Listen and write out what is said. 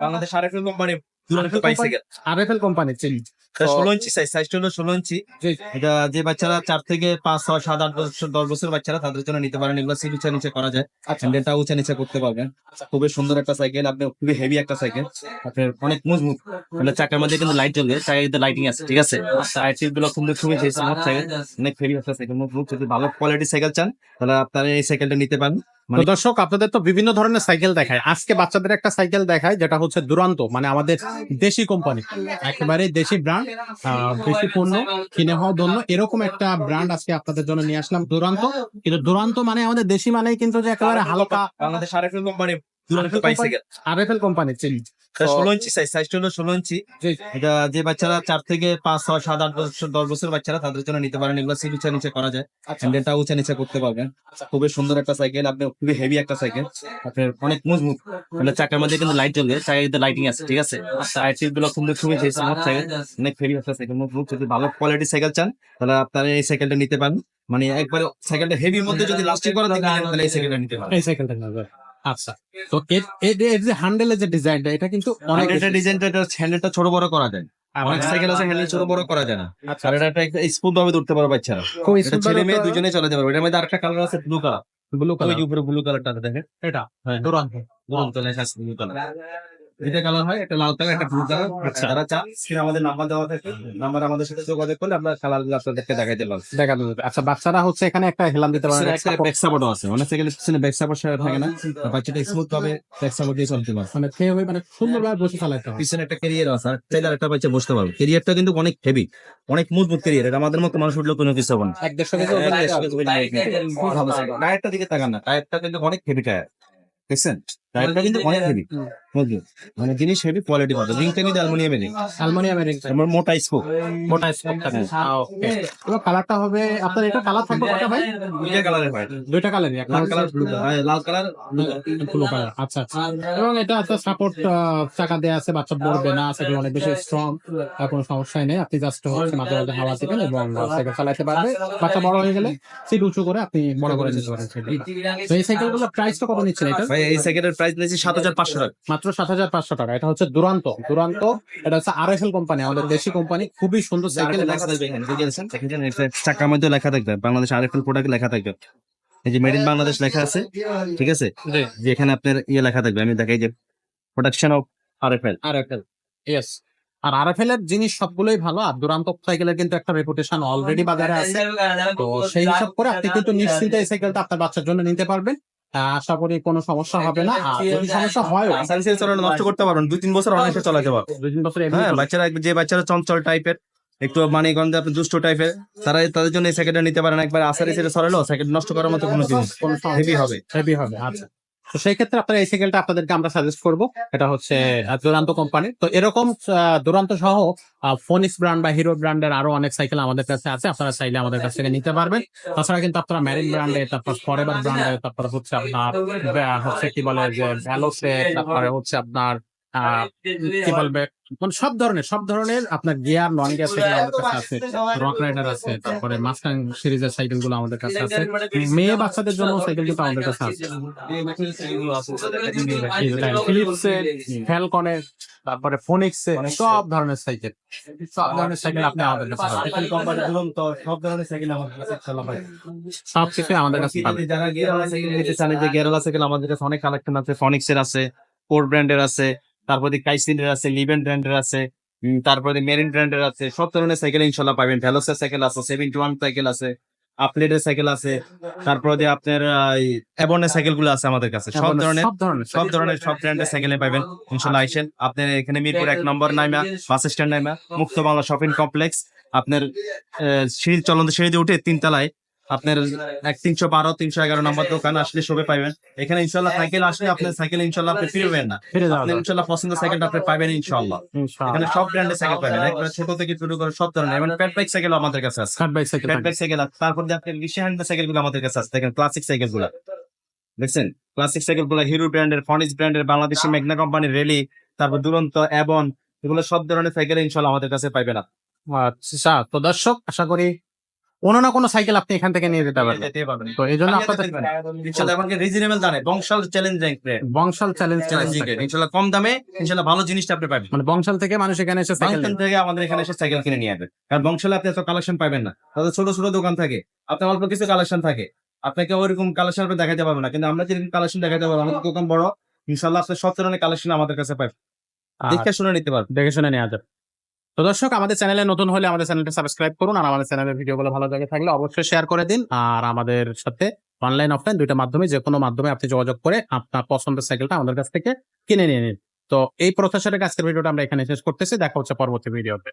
Bangladesh RFL company RFL company চিনি ষোলো ইঞ্চি size সাইজটা হলো ষোলো ইঞ্চি। এটা যে বাচ্চারা চার থেকে পাঁচ ছয় সাত আট বছর দশ বছর বাচ্চারা তাদের জন্য নিতে পারেন। এগুলো সিট উঁচা নিচে করা যায়। আচ্ছা। উঁচা নিচে করতে পারবেন। খুবই সুন্দর একটা সাইকেল আপনি খুবই হেভি একটা সাইকেল আপনার অনেক মজবুত মানে চাকার মধ্যে কিন্তু লাইট জ্বলবে চাকার কিন্তু লাইটিং আছে ঠিক আছে? সাইড সিটগুলো খুবই খুবই স্মুথ সাইকেল অনেক হেভি একটা সাইকেল যদি ভালো কোয়ালিটির সাইকেল চান তাহলে আপনারা এই সাইকেলটা নিতে পারেন। তো দর্শক আপনাদের তো বিভিন্ন ধরনের সাইকেল দেখায়। আজকে বাচ্চাদের একটা সাইকেল দেখায় যেটা হচ্ছে দুরান্ত মানে আমাদের দেশি কোম্পানি একেবারে দেশি ব্র্যান্ড দেশি পণ্য কিনে হওয়া ধন্য এরকম একটা ব্র্যান্ড আজকে আপনাদের জন্য নিয়ে আসলাম দুরান্ত। কিন্তু দুরান্ত মানে আমাদের দেশি মানেই কিন্তু যে একেবারে হালকা Bangladesh RFL company RFL company চিনি ষোলো ইঞ্চি সাইজ সাইজটা হলো ষোলো ইঞ্চি। এটা যে বাচ্চারা চার থেকে পাঁচ ছয় সাত আট বছর দশ বছর বাচ্চারা তাদের জন্য নিতে পারেন। এগুলো সিট উঁচা নিচে করা যায়। আচ্ছা। হ্যান্ডেলটা উঁচা নিচে করতে পারবেন। খুবই সুন্দর একটা সাইকেল আপনি খুবই হেভি একটা সাইকেল আপনার অনেক মজবুত মানে চাকার মধ্যে কিন্তু লাইট জ্বলবে কিন্তু লাইটিং আছে ঠিক আছে? সাইড সিটগুলো খুবই খুবই স্মুথ সাইকেল অনেক হেভি একটা সাইকেল মজবুত যদি ভালো কোয়ালিটির সাইকেল চান তাহলে আপনারা এই সাইকেলটা নিতে পারেন। মানে একবার সাইকেলটা হেভির মধ্যে যদি লাস্টিং করা থাকে তাহলে এই সাইকেলটা নিতে পারেন। এই সাইকেলটা আচ্ছা তো এর যে হ্যান্ডেলের যে ডিজাইনটা এটা কিন্তু অনেক এটা ডিজাইনটা এটা হ্যান্ডেলটা ছোট বড় করা যায়। অনেক সাইকেল আছে হ্যান্ডেল ছোট বড় করা যায় না। আচ্ছা। আর এটা একটা স্মুথ ভাবে ধরতে পারো বাচ্চারা। ছেলে মেয়ে দুজনে চলে যাবে এটার মধ্যে আরেকটা কালার আছে ব্লু কালার ব্লু কালার উপরে ব্লু কালারটা দেখেন। এটা? হ্যাঁ। দুরন্ত। দুরন্ত লেখা আছে ব্লু কালার দুইটা কালার হয় একটা লাল কালার একটা ব্লু কালার। আচ্ছা। যারা চান স্ক্রিনে আমাদের নাম্বার দেওয়া থাকে নাম্বার আমাদের সাথে যোগাযোগ করলে আমরা কালারগুলো আপনাদেরকে পারব দেখানো যাবে। আচ্ছা বাচ্চারা হচ্ছে এখানে একটা হেলাম দিতে পারে একটা ব্যাক সাপোর্টও আছে। অনেক সাইকেলের পিছনে ব্যাক সাপোর্ট থাকে না। বাচ্চাটা স্মুথ ভাবে ব্যাক সাপোর্ট দিয়ে চলতে পারে। মানে খেয়ে হয়ে মানে সুন্দরভাবে বসে চালাতে হবে। পিছনে একটা ক্যারিয়ার আছে। আর চাইলে একটা বাচ্চা বসতে পারবে। ক্যারিয়ারটা কিন্তু অনেক হেভি অনেক মজবুত ক্যারিয়ার এটা আমাদের মতো মানুষ উঠলেও কোনো কিছু হবে না। এক দেড়শো কেজি। টায়ারটা দিকে তাকান না। টায়ারটা কিন্তু অনেক হেভি টায়ার দেখছেন টায়ারটা কিন্তু অনেক হেভি মানে জিনিস হেভি কোয়ালিটি পাবে রিংটা কিন্তু অ্যালুমিনিয়ামের রিং অ্যালুমিনিয়ামের। আমার মোটা স্পোক মোটা স্পোক থাকে ওকে এবার কালারটা হবে আপনার এটা কালার থাকবে কটা ভাই? দুইটা কালারের হয় দুইটা একটা লাল কালার ব্লু কালার লাল কালার ব্লু কালার আচ্ছা আচ্ছা। এবং এটা একটা সাপোর্ট চাকা দেয়া আছে বাচ্চা পড়বে না সেগুলো অনেক বেশি স্ট্রং কোনো সমস্যাই নেই। আপনি জাস্ট হচ্ছে মাঝে মাঝে হাওয়া দিবেন এবং সাইকেল চালাতে পারবে। বাচ্চা বড় হয়ে গেলে সিট উঁচু করে আপনি বড় করে নিতে পারেন তো এই সাইকেলগুলো প্রাইসটা কত নিচ্ছেন এটা? ভাই এই সাইকেলের প্রাইস নিয়েছি সাত হাজার পাঁচশো টাকা। মাত্র সাত হাজার পাঁচশো টাকা। এটা হচ্ছে দুরান্ত দুরান্ত। এটা হচ্ছে কোম্পানি আমাদের দেশি কোম্পানি। খুবই সুন্দর সাইকেল লেখা থাকবে চাকার মধ্যে লেখা থাকবে। বাংলাদেশ আরএফএল প্রোডাক্ট লেখা থাকবে। এই যে মেড ইন বাংলাদেশ লেখা আছে ঠিক আছে? যে এখানে আপনার ইয়ে লেখা থাকবে। আমি দেখাই যে production of RFL. RFL yes আর আরএফএল এর জিনিস সবগুলোই ভালো আর দুরান্ত সাইকেলের কিন্তু একটা রেপুটেশন অলরেডি বাজারে আছে। তো সেই হিসাব করে আপনি কিন্তু নিশ্চিন্তে এই সাইকেলটা আপনার বাচ্চার জন্য নিতে পারবেন। আশা করি কোনো সমস্যা হবে না। আর যদি সমস্যা হয় সার্ভিসের চালানো নষ্ট করতে পারবেন দুই তিন বছর অনায়াসে চলাতে পারবেন দুই তিন বছর হ্যাঁ বাচ্চারা যে বাচ্চারা চঞ্চল টাইপের একটু মানে গন্ধে আপনি দুষ্ট টাইপের তারা তাদের জন্য এই সাইকেলটা নিতে পারেন। একবার আসার ছেড়ে সরালো সাইকেল নষ্ট করার মতো কোনো জিনিস হেভি হবে। হেভি হবে আচ্ছা। তো সেই ক্ষেত্রে আপনার এই সাইকেলটা আপনাদেরকে আমরা সাজেস্ট করব। এটা হচ্ছে দুরান্ত কোম্পানি তো এরকম দুরান্ত সহ ফোনিক্স ব্র্যান্ড বা হিরো ব্র্যান্ডের আরও অনেক সাইকেল আমাদের কাছে আছে। আপনারা চাইলে আমাদের কাছ থেকে নিতে পারবেন। তাছাড়া কিন্তু আপনারা ম্যারিন ব্র্যান্ডে তারপর ফরেভার ব্র্যান্ডে তারপর হচ্ছে আপনার হচ্ছে কি বলে যে ভ্যালোসে তারপরে হচ্ছে আপনার কি বলবে? মানে সব ধরনের সব ধরনের আপনার গিয়ার নন গিয়ার সাইকেল আমাদের কাছে আছে। রক রাইডার আছে তারপরে মাস্টাং সিরিজের সাইকেলগুলো আমাদের কাছে আছে। মেয়ে বাচ্চাদের জন্য সাইকেল কিন্তু আমাদের কাছে আছে। ফিলিপসের ফ্যালকনের তারপরে ফোনিক্সের সব ধরনের সাইকেল সব ধরনের সাইকেল আপনি আমাদের কাছে পাবেন। সব ধরনের সাইকেল আমাদের কাছে। সব কিছু আমাদের কাছে পাবেন। যারা গিয়ারওয়ালা সাইকেল নিতে চান যে গিয়ারওয়ালা সাইকেল আমাদের কাছে অনেক কালেকশন আছে ফনিক্সের আছে কোর ব্র্যান্ডের আছে তারপরে কাইসিনের আছে লিভেন ব্র্যান্ডের আছে তারপরে মেরিন ব্র্যান্ডের আছে সব ধরনের সাইকেল ইনশাল্লাহ পাবেন। ভ্যালোসের সাইকেল আছে সেভেন্টি ওয়ান সাইকেল আছে আপলেটের সাইকেল আছে তারপরে যে আপনার অ্যাবনের সাইকেলগুলো আছে আমাদের কাছে। সব ধরনের সব ধরনের সব ব্র্যান্ডের সাইকেলে পাবেন। ইনশাল্লাহ আইসেন। আপনার এখানে মিরপুর এক নম্বর Naima bus stand Naima Mukto Bangla shopping complex আপনার সিঁড়ি চলন্ত সিঁড়ি দিয়ে উঠে তিনতলায় আপনার এক তিনশো বারো তিনশো এগারো নম্বর দোকান আসলে সবে পাবেন এখানে ইনশাল্লাহ সাইকেল আসলে আপনার সাইকেল ইনশাল্লাহ আপনি ফিরবেন না। আপনি ইনশাল্লাহ পছন্দ সাইকেলটা আপনি পাবেন ইনশাল্লাহ এখানে সব ব্র্যান্ডের সাইকেল পাবেন। একবার ছোট থেকে শুরু করে সব ধরনের। এবং প্যাট বাইক সাইকেল আমাদের কাছে আছে। কাট বাইক সাইকেল প্যাট বাইক সাইকেল আছে। তারপর যে আপনার রিসে হ্যান্ড সাইকেলগুলো আমাদের কাছে আছে। দেখেন ক্লাসিক সাইকেলগুলো। দেখছেন? ক্লাসিক সাইকেলগুলো হিরো ব্র্যান্ডের ফনিস ব্র্যান্ডের বাংলাদেশি মেঘনা কোম্পানির রেলি তারপর দুরন্ত অ্যাবন এগুলো সব ধরনের সাইকেল ইনশাল্লাহ আমাদের কাছে পাইবেন না আচ্ছা তো দর্শক আশা করি কোনো না কোনো সাইকেল আপনি এখান থেকে নিয়ে যেতে পারবেন। তো এই জন্য আপনাদের যেতে আমাকে রিজনেবল দামে বংশাল চ্যালেঞ্জ বংশাল চ্যালেঞ্জ ইনশাআল্লাহ কম দামে ইনশাআল্লাহ ভালো জিনিসটা আপনি পাবেন। মানে বংশাল থেকে মানুষ এখানে এসে সাইকেল থেকে আমাদের এখানে এসে সাইকেল কিনে নিয়ে আসবেন কারণ বংশালে আপনি এত কালেকশন পাবেন না। তাদের ছোট ছোট দোকান থাকে। আপনার অল্প কিছু কালেকশন থাকে। আপনাকে ওইরকম কালেকশন আপনি দেখাতে পারবেন না। কিন্তু আমরা যেরকম কালেকশন দেখাতে পারব আমাদের দোকান বড়। ইনশাল্লাহ আপনি সব ধরনের কালেকশন আমাদের কাছে পাবেন। দেখে শুনে নিতে পারবেন। দেখে শুনে নেওয়া যাবে। তো দর্শক, আমাদের চ্যানেলে নতুন হলে আমাদের চ্যানেলটা সাবস্ক্রাইব করুন আর আমাদের চ্যানেলের ভিডিওগুলো ভালো জায়গায় থাকলে অবশ্যই শেয়ার করে দিন। আর আমাদের সাথে অনলাইন, অফলাইন দুইটা মাধ্যমে যে কোনো মাধ্যমে আপনি যোগাযোগ করে আপনার পছন্দের সাইকেলটা আমাদের কাছ থেকে কিনে নিয়ে নিন। তো এই প্রত্যাশারের আজকের ভিডিওটা আমরা এখানে শেষ করতেছি। দেখা হচ্ছে পরবর্তী ভিডিওতে।